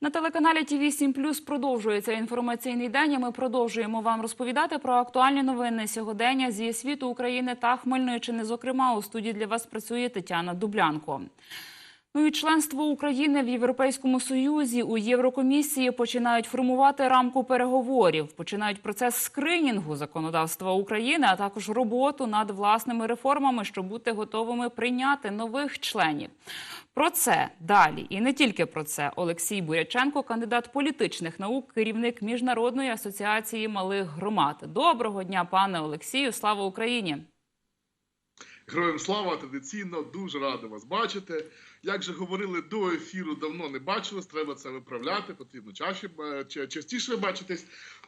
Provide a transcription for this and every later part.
На телеканалі ТВ 7 Плюс продовжується інформаційний день. і Ми продовжуємо вам розповідати про актуальні новини сьогодення зі світу України та Хмельниччини. Зокрема, у студії для вас працює Тетяна Дублянко. Ну і членство України в Європейському Союзі у Єврокомісії починають формувати рамку переговорів, починають процес скринінгу законодавства України, а також роботу над власними реформами, щоб бути готовими прийняти нових членів. Про це далі і не тільки про це. Олексій Буряченко, кандидат політичних наук, керівник міжнародної асоціації малих громад. Доброго дня, пане Олексію! Слава Україні! Героям слава традиційно дуже радий вас бачити. Як же говорили до ефіру, давно не бачились, треба це виправляти. Потрібно чаще е, частіше бачитись.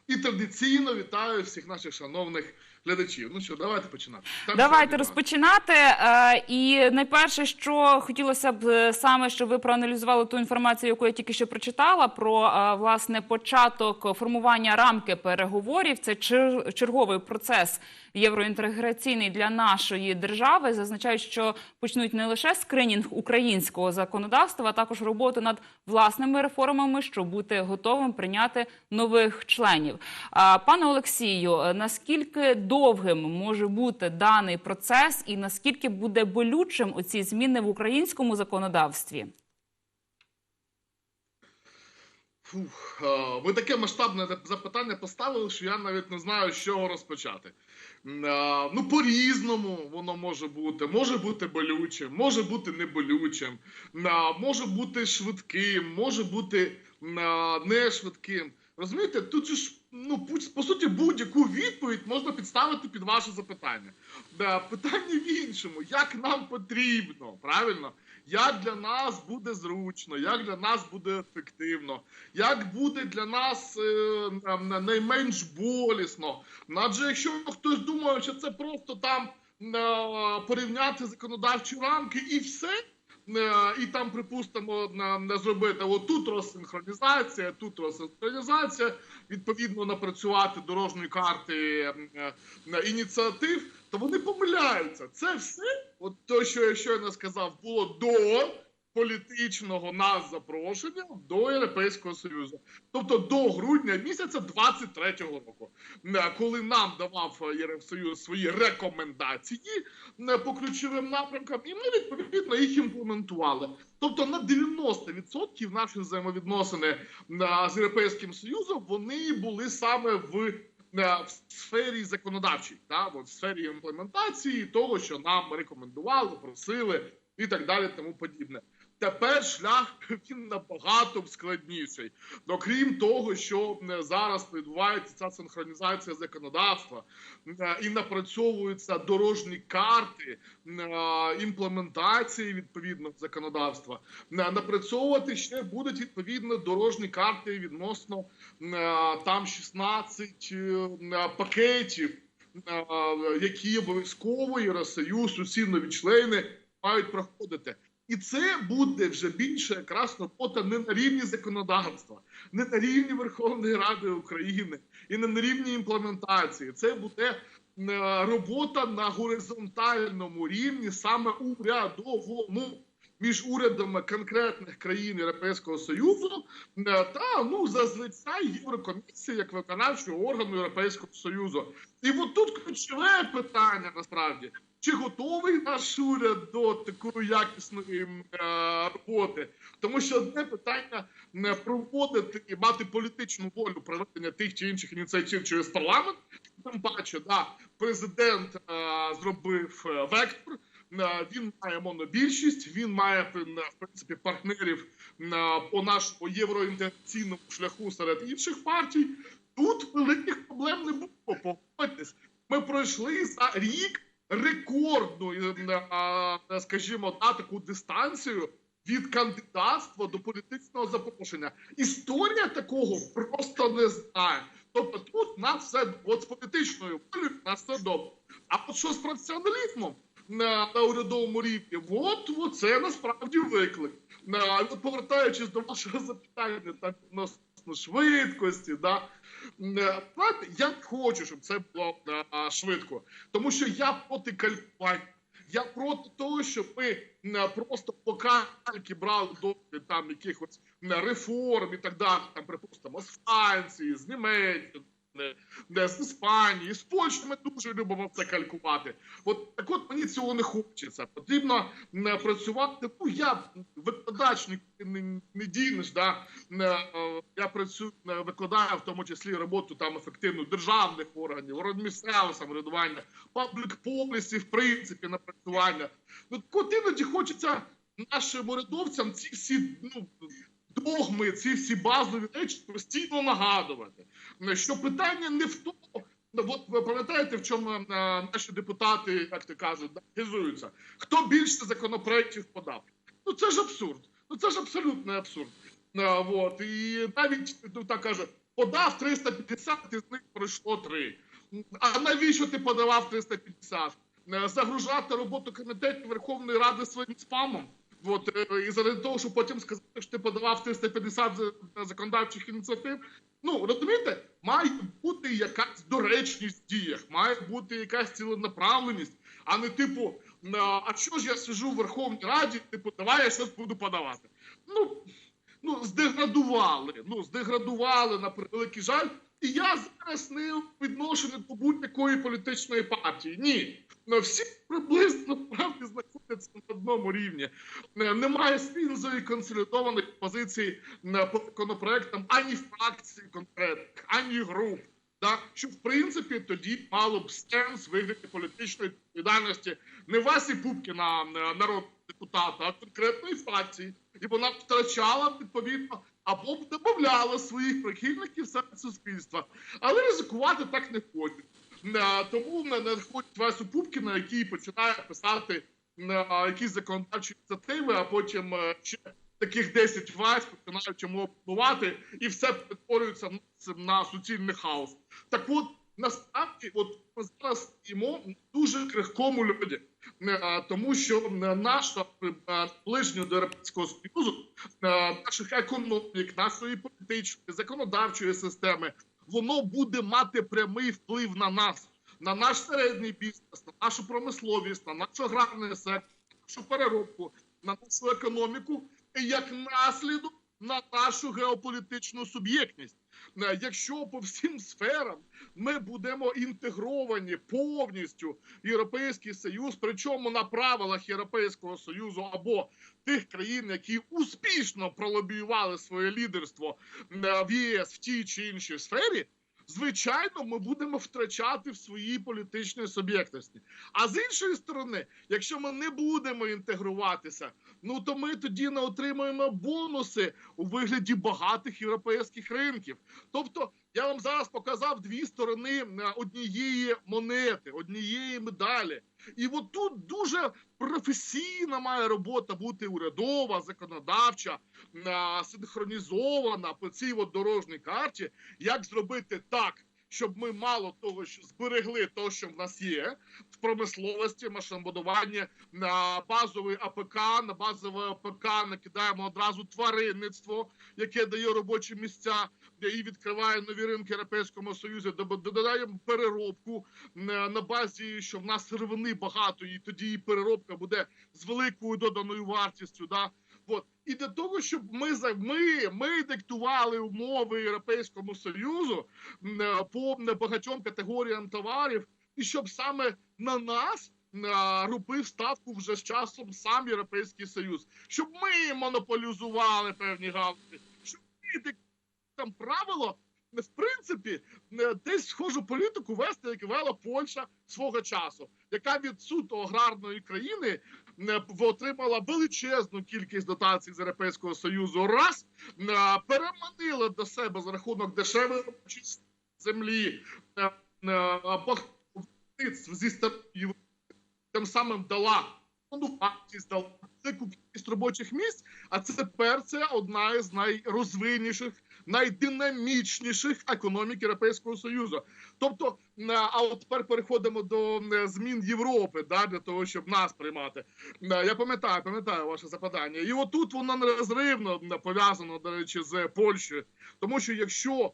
І традиційно вітаю всіх наших шановних глядачів. Ну що, давайте починати. Там Давайте розпочинати. Е, І найперше, що хотілося б е, саме, щоб ви проаналізували ту інформацію, яку я тільки що прочитала, про е, власне початок формування рамки переговорів. Це чер- черговий процес євроінтеграційний для нашої держави. Зазначають, що почнуть не лише скринінг українського законодавства, а також роботу над власними реформами, щоб бути готовим прийняти нових членів. А, Пане Олексію, е, наскільки довгим може бути даний процес, і наскільки буде болючим оці зміни в українському законодавстві? Ви таке масштабне запитання поставили, що я навіть не знаю, з чого розпочати. Ну, по-різному воно може бути. Може бути болючим, може бути неболючим, може бути швидким, може бути м, е, не швидким. Розумієте, тут ж ну по суті будь-яку відповідь можна підставити під ваше запитання. Питання в іншому: як нам потрібно, правильно? Як для нас буде зручно, як для нас буде ефективно, як буде для нас е, найменш болісно. Адже якщо хтось думає, що це просто там е, порівняти законодавчі рамки і все. Е, І там, припустимо, на зробити отут розсинхронізація, тут розсинхронізація, відповідно напрацювати дорожньої карти е, е, ініціатив, то вони помиляються. Це все, от то, що я щойно сказав, було до політичного нас запрошення до Європейського Союзу. Тобто до грудня місяця 23-го року, коли нам давав Євросоюз свої рекомендації по ключовим напрямкам, і ми відповідно їх імплементували. Тобто на 90% наші взаємовідносини з Європейським Союзом вони були саме в в сфері законодавчій, та в сфері імплементації того, що нам рекомендували, просили і так далі, тому подібне. Тепер шлях він набагато складніший. Ну, крім того, що е, зараз відбувається ця синхронізація законодавства е, і напрацьовуються дорожні карти е, імплементації відповідного законодавства. Напрацьовувати ще будуть відповідно дорожні карти відносно там 16 е, пакетів, які обов'язково Євросоюз, усі нові члени мають проходити. І це буде вже більше якраз робота не на рівні законодавства, не на рівні Верховної Ради України і не на рівні імплементації. Це буде е, робота на горизонтальному рівні, саме урядовому. Між урядами конкретних країн Європейського Союзу е, та ну зазвичай Єврокомісія як виконавчого органу Європейського Союзу. І от тут ключове питання насправді: чи готовий наш уряд до такої якісної е, роботи? Тому що одне питання не проводити і мати політичну волю проведення тих чи інших ініціатив через парламент. Тим паче, да, президент е, зробив е, вектор. Він має монобільшість, він має в принципі партнерів по нашому євроінтеграційному шляху серед інших партій. Тут великих проблем не було. Погодьтесь, ми пройшли за рік рекордну, е, скажімо, на таку дистанцію від кандидатства до політичного запрошення. Історія такого просто не знає. Тобто тут нас все от з політичною волею нас все добре. А от що з професіоналізмом на, на урядовому рівні, от, от це насправді виклик. На, повертаючись до вашого запитання там відносно швидкості, да, е, знаєте, я хочу, щоб це було е, швидко, тому що я проти калькувань. Я проти того, щоб ми е, просто по кальки брали досвід там якихось е, реформ і так далі, там, припустимо, з Франції, з Німеччини, е, з Іспанії, з Польщі ми дуже любимо це калькувати. От так от мені цього не хочеться. Потрібно е, працювати. Ну я викладач не, не, не дінеш, да е, е, я працюю е, викладаю в тому числі роботу там ефективну державних органів, місцевого самоврядування, паблік полісі, в принципі, напрацювання. Ну так от іноді хочеться нашим урядовцям ці всі ну. Догми, ці всі базові речі постійно нагадувати, що питання не в тому, от ви пам'ятаєте, в чому е, наші депутати, як то кажуть, да, хизуються? Хто більше законопроєктів подав? Ну це ж абсурд. Ну це ж абсолютний абсурд. Е, от. І навіть ну, так каже, подав 350, із них пройшло 3. А навіщо ти подавав 350? Е, Загружати роботу комітетів Верховної Ради своїм спамом. От, е, і заради того, щоб потім сказати, що ти подавав 350 законодавчих ініціатив. Ну розумієте, має бути якась доречність в діях, має бути якась ціленаправленість, а не типу, «На, а що ж я сижу в Верховній Раді, типу, давай я щось буду подавати. Ну, ну здеградували. Ну, здеградували на превеликий жаль. І я зараз не в відношенні до будь-якої політичної партії. Ні. Всі приблизно правді знаходяться на одному рівні. Е, Немає спільної консолідованої позиції е, по законопроектам ані фракцій конкретних, ані груп. Да? Що в принципі тоді мало б сенс вигляді політичної відповідальності не Васі Пупкіна, е, народного депутата, а конкретної фракції. І вона втрачала відповідно або б додавала своїх прихильників серед суспільства. Але ризикувати так не хочуть. Тому не надходить Васю Пупкіна, який починає писати якісь законодавчі ініціативи, а потім е, ще таких 10 Вась починають йому опонувати, і все перетворюється на- суцільний хаос. Так от, насправді, от ми зараз стоїмо дуже крихкому Е, тому що наша ближнього до Європейського Союзу, наших економік, нашої політичної, законодавчої системи, воно буде мати прямий вплив на нас, на наш середній бізнес, на нашу промисловість, на наш аграрний сектор, на нашу переробку, на нашу економіку, і як наслідок на нашу геополітичну суб'єктність. Е, Якщо по всім сферам ми будемо інтегровані повністю в Європейський Союз, причому на правилах Європейського Союзу або тих країн, які успішно пролобіювали своє лідерство е, в ЄС в тій чи іншій сфері, звичайно, ми будемо втрачати в своїй політичній суб'єктності. А з іншої сторони, якщо ми не будемо інтегруватися, ну то ми тоді не отримаємо бонуси у вигляді багатих європейських ринків. Тобто, я вам зараз показав дві сторони е, однієї монети, однієї медалі. І от тут дуже професійна має робота бути урядова, законодавча, е, синхронізована по цій от дорожній карті, як зробити так. Щоб ми мало того, що зберегли те, що в нас є в промисловості, машинобудуванні, на базовий АПК, на базове АПК накидаємо одразу тваринництво, яке дає робочі місця і відкриває нові ринки Європейському Союзі, додаємо переробку на на базі, що в нас сировини багато, і тоді і переробка буде з великою доданою вартістю. Да? От. І для того, щоб ми ми, ми диктували умови Європейському Союзу е, по багатьом категоріям товарів, і щоб саме на нас е, робив ставку вже з часом сам Європейський Союз, щоб ми монополізували певні галузі, щоб ми там правило. В принципі, е, десь схожу політику вести, як вела Польща свого часу, яка від суто аграрної країни отримала величезну кількість дотацій з Європейського Союзу, раз е, переманила до себе за рахунок дешевої землі, е, е, зі старої тим самим дала вартість, дала велику кількість робочих місць, а це тепер це одна із найрозвинніших, найдинамічніших економік Європейського Союзу. Тобто, е, а от тепер переходимо до е, змін Європи, да, для того, щоб нас приймати. Е, Я пам'ятаю, пам'ятаю ваше запитання. І отут воно нерозривно пов'язано, до речі, з Польщею. Тому що якщо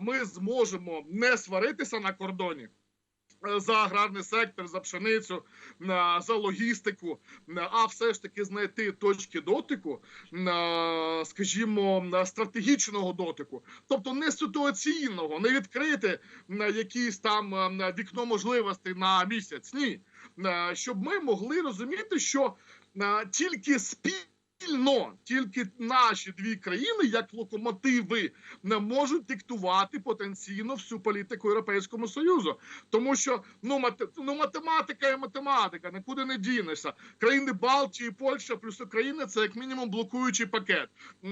ми зможемо не сваритися на кордоні, за аграрний сектор, за пшеницю, е, за логістику, е, а все ж таки знайти точки дотику, е, скажімо, е, стратегічного дотику, тобто не ситуаційного, не відкрити е, якісь там е, вікно можливостей на місяць. Ні, Е, щоб ми могли розуміти, що е, тільки спільно, тільки наші дві країни, як локомотиви, не можуть диктувати потенційно всю політику Європейському Союзу, тому що ну мат, ну математика і математика, нікуди не дінешся. Країни Балтії, Польща плюс Україна це як мінімум блокуючий пакет.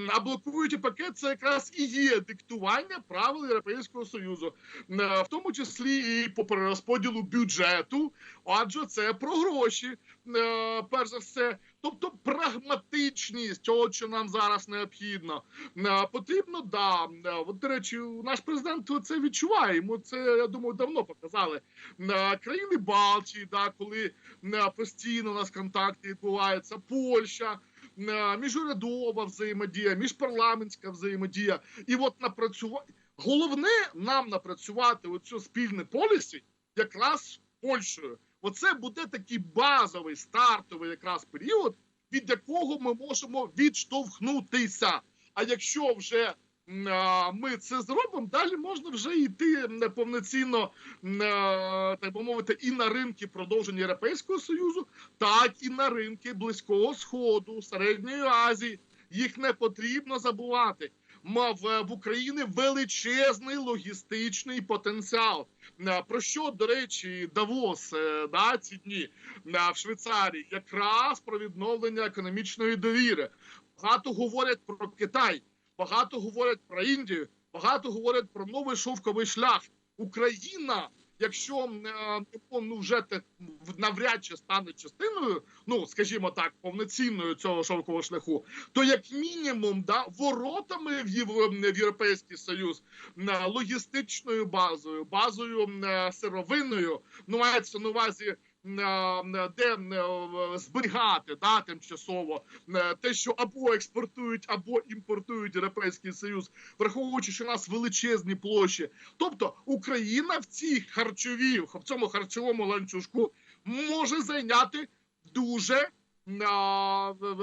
А блокуючий пакет це якраз і є диктування правил Європейського Союзу, Е, в тому числі і по перерозподілу бюджету, адже це про гроші, е, перш за все. Тобто прагматичність, того, що нам зараз необхідно, Е, потрібно да. Е, От, до речі, наш президент це відчуває. Йому це я думаю давно показали. Е, Країни Балтії, да, коли постійно у нас контакти відбуваються, Польща. Міжурядова взаємодія, міжпарламентська взаємодія, і от напрацювати головне нам напрацювати оцю спільне полісі якраз з Польщею. Оце буде такий базовий стартовий якраз період, від якого ми можемо відштовхнутися. А якщо вже ми це зробимо, далі можна вже йти повноцінно, так би мовити, і на ринки продовження Європейського Союзу, так і на ринки Близького Сходу, Середньої Азії. Їх не потрібно забувати. Мав в Україні величезний логістичний потенціал. Е, Про що, до речі, Давос е, да, ці дні е, в Швейцарії, якраз про відновлення економічної довіри. Багато говорять про Китай, багато говорять про Індію, багато говорять про новий шовковий шлях. Україна, якщо е, ну вже навряд чи стане частиною, ну скажімо так, повноцінною цього шовкового шляху, то як мінімум, да, воротами в, Єв- в Європейський Союз, е, логістичною базою, базою сировиною, сировинною, ну мається на увазі. Е, е, Де е, зберігати да, тимчасово те, що або експортують, або імпортують Європейський Союз, враховуючи, що у нас величезні площі. Тобто Україна в цій харчовій, в цьому харчовому ланцюжку може зайняти дуже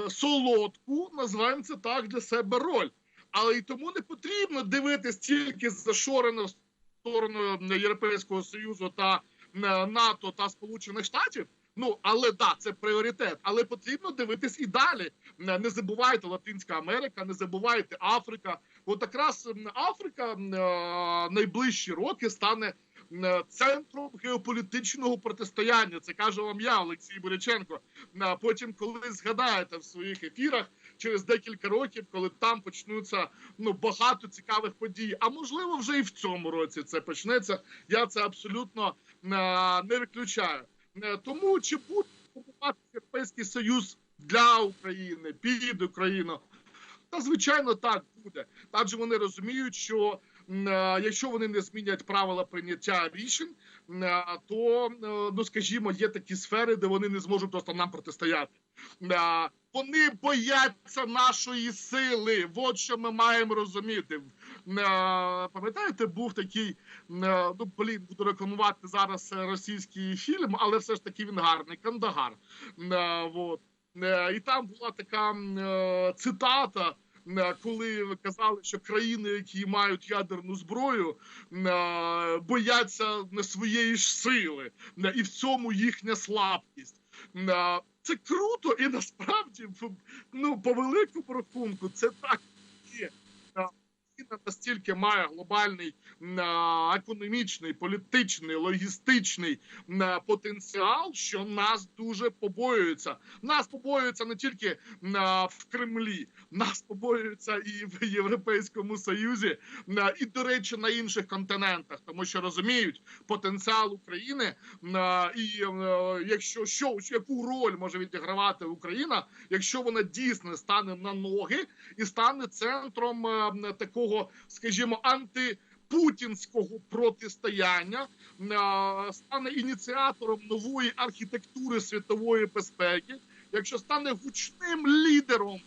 солодку, називаємо це так, для себе роль. Але й тому не потрібно дивитись тільки зашорено в сторону Європейського Союзу та НАТО та Сполучених Штатів. Ну але да, це пріоритет. Але потрібно дивитись і далі. Е, Не забувайте Латинська Америка, не забувайте Африка. От якраз Африка е, найближчі роки стане е, центром геополітичного протистояння. Це кажу вам я, Олексій Буряченко. Потім, коли згадаєте в своїх ефірах через декілька років, коли там почнуться ну багато цікавих подій. А можливо, вже і в цьому році це почнеться. Я це абсолютно е, не виключаю. Е, Тому чи буде формувати Європейський Союз для України під Україну? Та звичайно так буде. Адже вони розуміють, що якщо вони не змінять правила прийняття рішень, е, то е, ну скажімо, є такі сфери, де вони не зможуть просто нам протистояти. Е, Вони бояться нашої сили. От що ми маємо розуміти. Е, Пам'ятаєте, був такий е, ну блін, буду рекламувати зараз е, російський фільм, але все ж таки він гарний. Кандагар. Е. Е, І там була така е, цитата. Е, Коли казали, що країни, які мають ядерну зброю, е, бояться своєї ж сили, і в цьому їхня слабкість. Е, Це круто, і насправді, ну по великому рахунку, це так Україна настільки має глобальний економічний, політичний, логістичний потенціал, що нас дуже побоюються. Нас побоюються не тільки в Кремлі, нас побоюються і в Європейському Союзі, і, до речі, на інших континентах, тому що розуміють потенціал України, і якщо що, яку роль може відігравати Україна, якщо вона дійсно стане на ноги і стане центром е, такого, скажімо, антипутінського протистояння, стане ініціатором нової архітектури світової безпеки, якщо стане гучним лідером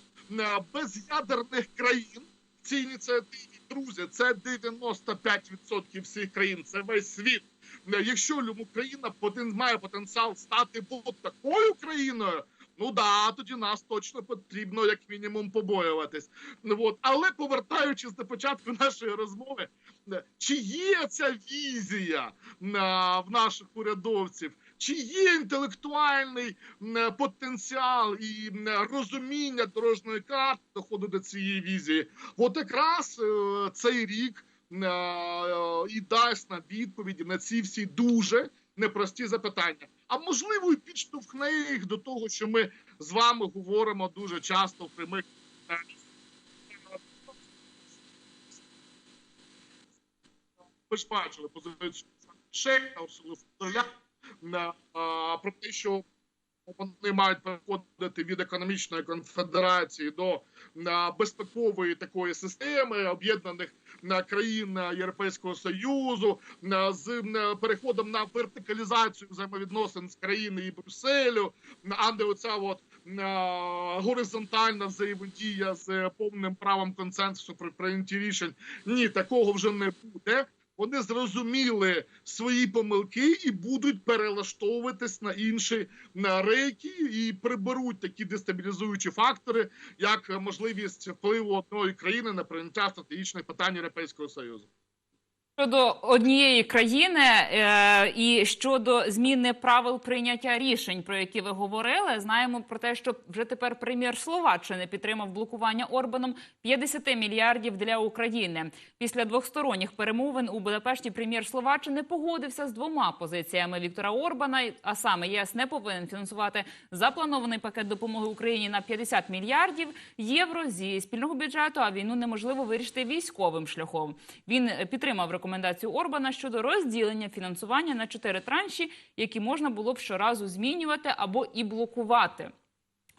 без'ядерних країн в цій ініціативі, друзі, це 95% всіх країн, це весь світ. Якщо Україна має потенціал стати такою країною, ну да, тоді нас точно потрібно як мінімум побоюватись. Ну, от. Але повертаючись до початку нашої розмови, чи є ця візія в наших урядовців? Чи є інтелектуальний потенціал і розуміння дорожньої карти доходу до цієї візії? От якраз е, цей рік е, і дасть нам відповіді на ці всі дуже непрості запитання. А можливо, і підштовхне їх до того, що ми з вами говоримо дуже часто в прямих ви ж бачили позицію Шейха, Урсули фон дер Ляйн, а, про те, що вони мають переходити від економічної конфедерації до безпекової такої системи об'єднаних країн Європейського союзу з переходом на вертикалізацію взаємовідносин з країни і Брюсселю, а не оця от горизонтальна взаємодія з повним правом консенсусу при прийнятті рішень. Ні, такого вже не буде. Вони зрозуміли свої помилки і будуть перелаштовуватись на інші на рейки і приберуть такі дестабілізуючі фактори, як можливість впливу одної країни на прийняття стратегічних питань Європейського союзу. Щодо однієї країни е, і щодо зміни правил прийняття рішень, про які ви говорили, знаємо про те, що вже тепер прем'єр Словаччини підтримав блокування Орбаном 50 мільярдів для України. Після двохсторонніх перемовин у Будапешті прем'єр Словаччини погодився з двома позиціями Віктора Орбана. А саме ЄС не повинен фінансувати запланований пакет допомоги Україні на 50 мільярдів євро зі спільного бюджету. А війну неможливо вирішити військовим шляхом. Він підтримав рекомендацію Орбана щодо розділення фінансування на чотири транші, які можна було б щоразу змінювати або і блокувати.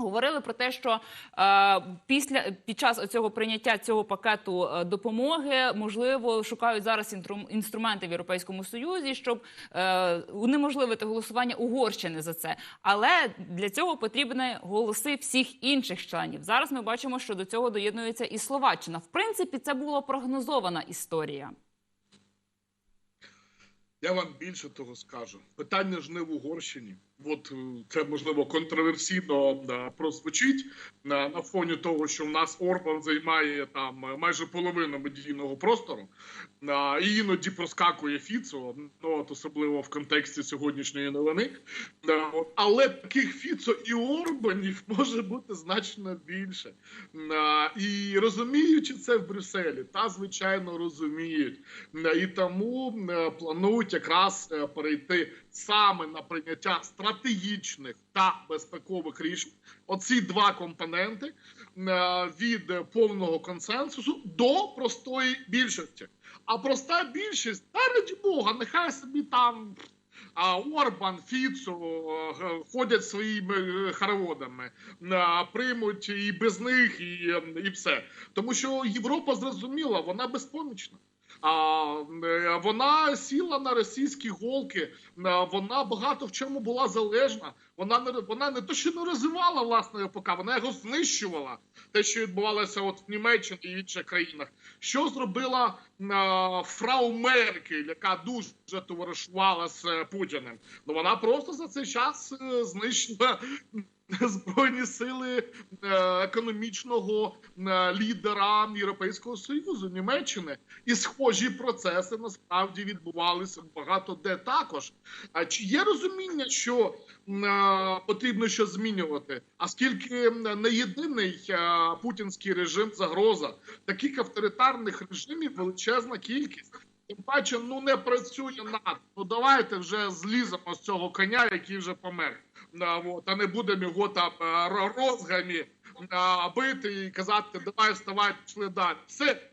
Говорили про те, що е, після під час цього прийняття цього пакету е, допомоги можливо шукають зараз інтру, інструменти в Європейському Союзі, щоб е, унеможливити голосування Угорщини за це. Але для цього потрібні голоси всіх інших членів. Зараз ми бачимо, що до цього доєднується і Словаччина. В принципі, це була прогнозована історія. Я вам більше того скажу. Питання ж не в Угорщині. От е, це можливо контроверсійно прозвучить на, на фоні того, що в нас Орбан займає там е, майже половину медійного простору, а, і іноді проскакує Фіцо, ну от особливо в контексті сьогоднішньої новини. От. Але таких Фіцо і Орбанів може бути значно більше. А, і розуміючи це в Брюсселі, та звичайно розуміють. А, І тому е, планують якраз перейти саме на прийняття стратегічних та безпекових рішень. Оці два компоненти е, від повного консенсусу до простої більшості. А проста більшість, раді Бога, нехай собі там Орбан, Фіцо е, ходять своїми е, хороводами, приймуть і без них, і, і все. Тому що Європа зрозуміла, вона безпомічна. А е, вона сіла на російські голки, е, вона багато в чому була залежна. Вона не вона не то, що не розвивала власне ОПК, вона його знищувала. Те, що відбувалося от в Німеччині і в інших країнах. Що зробила е, фрау Меркель, яка дуже товаришувала з Путіним? Ну вона просто за цей час знищила збройні сили е, економічного е, лідера Європейського союзу Німеччини, і схожі процеси насправді відбувалися багато де також. А чи є розуміння, що е, потрібно щось змінювати? А скільки не єдиний путінський режим загроза, таких авторитарних режимів величезна кількість. Тим паче, ну не працює НАТО. Ну давайте вже зліземо з цього коня, який вже помер. А, от, а не будемо його там е, ро- розгамі бити і казати, давай вставай, пішли далі. Все.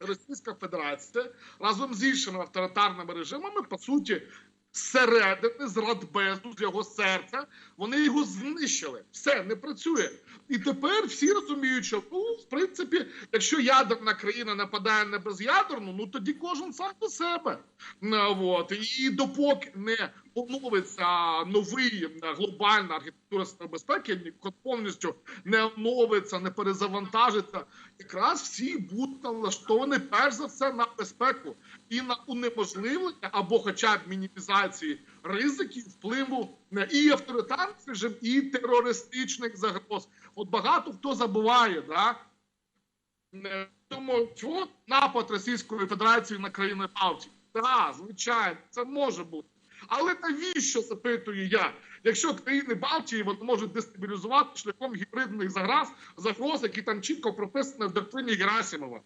Російська Федерація разом з іншими авторитарними режимами, по суті, зсередини, з радбезу, з його серця, вони його знищили. Все, не працює. І тепер всі розуміють, що ну, в принципі, якщо ядерна країна нападає на без'ядерну, ну тоді кожен сам до себе. От. І допоки не поновиться новий е, глобальна архітектура безпеки, ні- повністю не оновиться, не перезавантажиться. Якраз всі будуть налаштовані перш за все на безпеку і на унеможливлення або, хоча б мінімізації ризиків впливу на і авторитарних режим, і терористичних загроз. От багато хто забуває, да. Тому що напад Російської Федерації на країни Балтії. Так, звичайно, це може бути. Але навіщо запитую я? Якщо країни Балтії вони можуть дестабілізувати шляхом гібридних загроз, загроз, які там чітко прописані в доктрині Герасимова,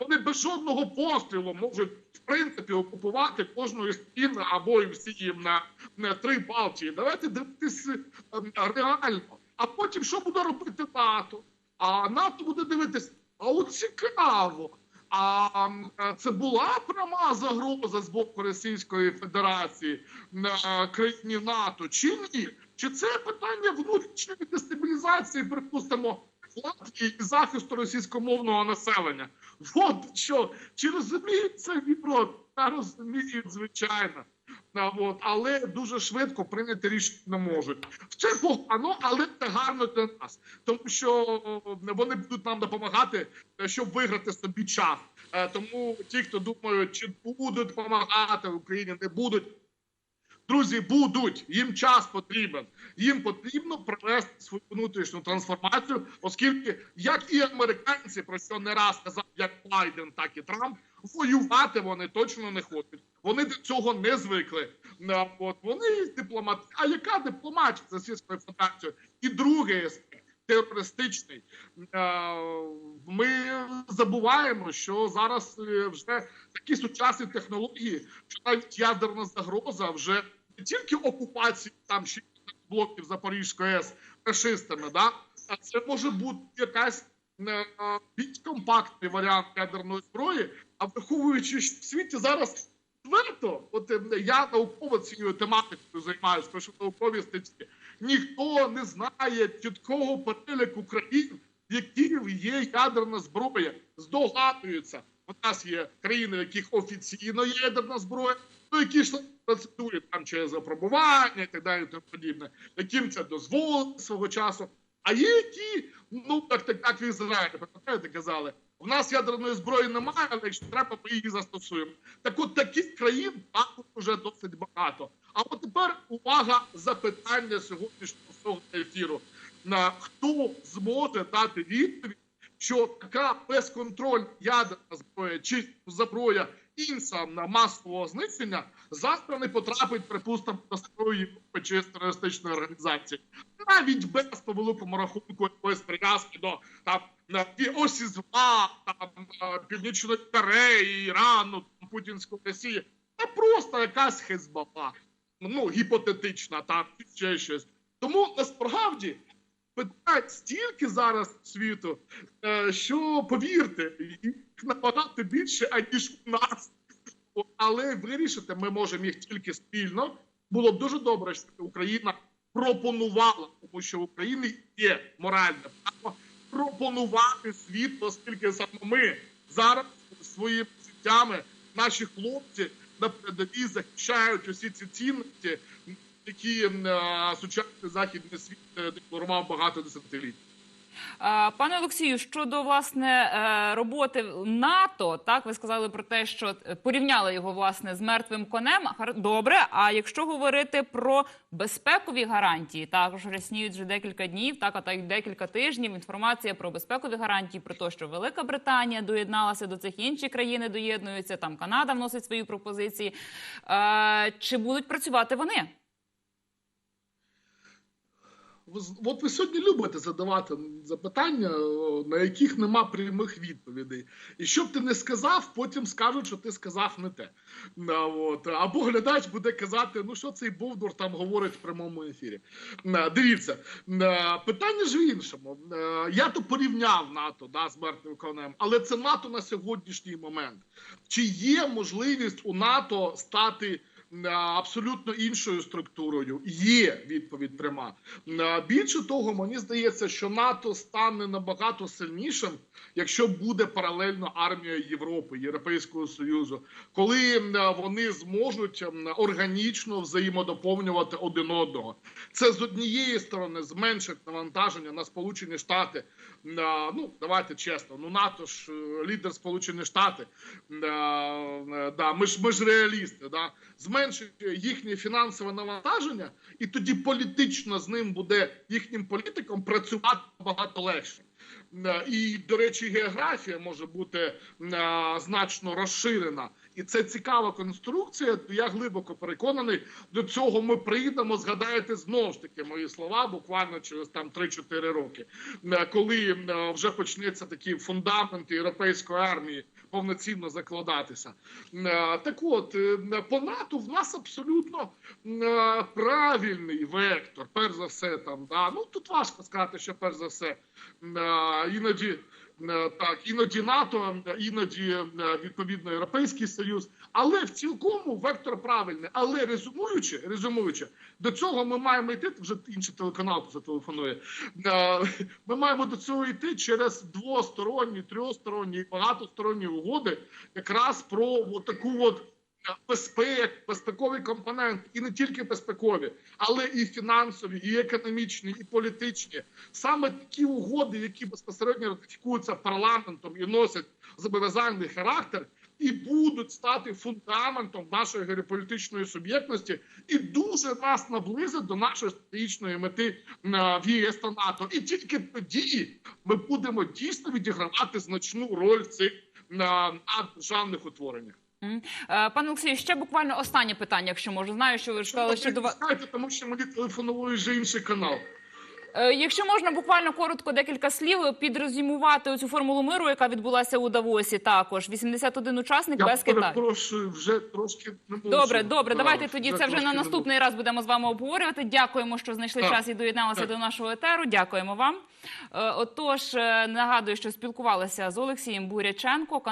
вони без жодного пострілу можуть в принципі окупувати кожну із країн або і всі на, на три Балтії. Давайте дивитися ем, реально. А потім що буде робити НАТО? А НАТО буде дивитися. А от цікаво. А е, це була пряма загроза з боку Російської Федерації на країні НАТО чи ні? Чи це питання внутрішньої дестабілізації, припустимо, Латвії і захисту російськомовного населення? От що чи розуміють це Дніпро? Та розуміють, звичайно. От, але дуже швидко прийняти рішення не можуть. Це погано, але це гарно для нас, тому що вони будуть нам допомагати, е, щоб виграти собі час. Е, Тому ті, хто думають, чи будуть допомагати Україні, не будуть. Друзі, будуть їм час потрібен. Їм потрібно провести свою внутрішню трансформацію, оскільки як і американці, про що не раз сказав як Байден, так і Трамп, воювати вони точно не хочуть. Вони до цього не звикли. От вони дипломат. А яка дипломатія з Російською Федерацією? І другий терористичний. Ми забуваємо, що зараз е, вже такі сучасні технології, що навіть ядерна загроза вже не тільки окупації там ще блоків Запорізької АЕС фашистами, да? а це може бути якась більш компактний варіант ядерної зброї, а враховуючи, що в світі зараз відверто, от е, я науково цією тематикою займаюся, пишу наукові статті, ніхто не знає чіткого переліку країн, в яких є ядерна зброя, здогадуються. У нас є країни, в яких офіційно є ядерна зброя, ну які ж процедури там через опробування і так далі, і тому подібне, яким це дозволено свого часу. А є які, ну так так, так в Ізраїлі, пам'ятаєте, казали, у нас ядерної зброї немає, але якщо треба, ми її застосуємо. Так от таких країн також вже досить багато. А от тепер увага запитання сьогоднішнього ефіру. На хто зможе дати відповідь, що така безконтрольна ядерна зброя чи зброя на масового знищення завтра не потрапить, припустимо, до старої Європи чи терористичної організації, навіть без по великому рахунку якоїсь прив'язки до там ті осі зла, там е, північної Кореї, Ірану, там, Путінської Росії, а просто якась хезбала, ну гіпотетична, там ще щось. Тому насправді питань стільки зараз світу, е, що повірте, їх набагато більше, аніж у нас. Але вирішити ми можемо їх тільки спільно. Було б дуже добре, щоб Україна пропонувала, тому що в Україні є моральне право пропонувати світ, оскільки саме ми зараз своїми життями наші хлопці на передовій захищають усі ці цінності, які е, сучасний західний світ е, декларував багато десятиліть. Пане Олексію, щодо власне е, роботи НАТО, так ви сказали про те, що порівняли його власне з мертвим конем. Добре. А якщо говорити про безпекові гарантії, також рясніють вже декілька днів, так а так й декілька тижнів. Інформація про безпекові гарантії, про те, що Велика Британія доєдналася до цих інші країни, доєднуються там Канада вносить свої пропозиції. Чи будуть працювати вони? От ви сьогодні любите задавати запитання, на яких нема прямих відповідей. І що б ти не сказав, потім скажуть, що ти сказав не те. На, от. Або глядач буде казати, ну що цей Бовдур там говорить в прямому ефірі. На, дивіться, питання ж в іншому. Я то порівняв НАТО да, з мертвим конем, але це НАТО на сьогоднішній момент. Чи є можливість у НАТО стати е, абсолютно іншою структурою. Є відповідь пряма. Е, Більше того, мені здається, що НАТО стане набагато сильнішим, якщо буде паралельно армія Європи, Європейського Союзу, коли е, вони зможуть органічно взаємодоповнювати один одного. Це з однієї сторони зменшить навантаження на Сполучені Штати. Е, Ну давайте чесно, ну НАТО ж е, лідер Сполучені Штати. Е, е, Да, ми ж ми ж реалісти. Да? Зменшить їхнє фінансове навантаження, і тоді політично з ним буде їхнім політиком працювати набагато легше. Е, І, до речі, географія може бути е, значно розширена. І це цікава конструкція. Я глибоко переконаний, до цього ми прийдемо. Згадаєте знову ж таки мої слова, буквально через там 3-4 роки, е, коли вже почнеться такий фундамент європейської армії повноцінно закладатися. Е, Так от е, по НАТО в нас абсолютно е, правильний вектор. Перш за все, там да ну тут важко сказати, що перш за все іноді. Е, Так, іноді НАТО, е, іноді е, відповідно Європейський Союз, але в цілкому вектор правильний. Але резюмуючи, резюмуючи, до цього ми маємо йти. Вже інший телеканал зателефонує. Ми маємо до цього йти через двосторонні, трьохсторонні і багатосторонні угоди, якраз про таку от безпек, безпековий компонент, і не тільки безпекові, але і фінансові, і економічні, і політичні. Саме такі угоди, які безпосередньо ратифікуються парламентом і носять зобов'язальний характер, і будуть стати фундаментом нашої геополітичної суб'єктності, і дуже нас наблизить до нашої стратегічної мети в ЄС та НАТО. І тільки тоді ми будемо дійсно відігравати значну роль в цих е, державних утвореннях. Е, Пане Олексію, ще буквально останнє питання, якщо можу. Знаю, що ви сказали, що до вас. Знаєте, тому що мені телефонує вже інший канал. Е, Якщо можна буквально коротко декілька слів підрозумувати цю формулу миру, яка відбулася у Давосі, також 81 учасник Я без Китаю. перепрошую, вже трошки не можу. Добре, добре. Да, Давайте тоді це вже на наступний раз будемо з вами обговорювати. Дякуємо, що знайшли Так. час і доєдналися Так. до нашого етеру. Дякуємо вам. Е, Отож, е, нагадую, що спілкувалися з Олексієм Буряченко.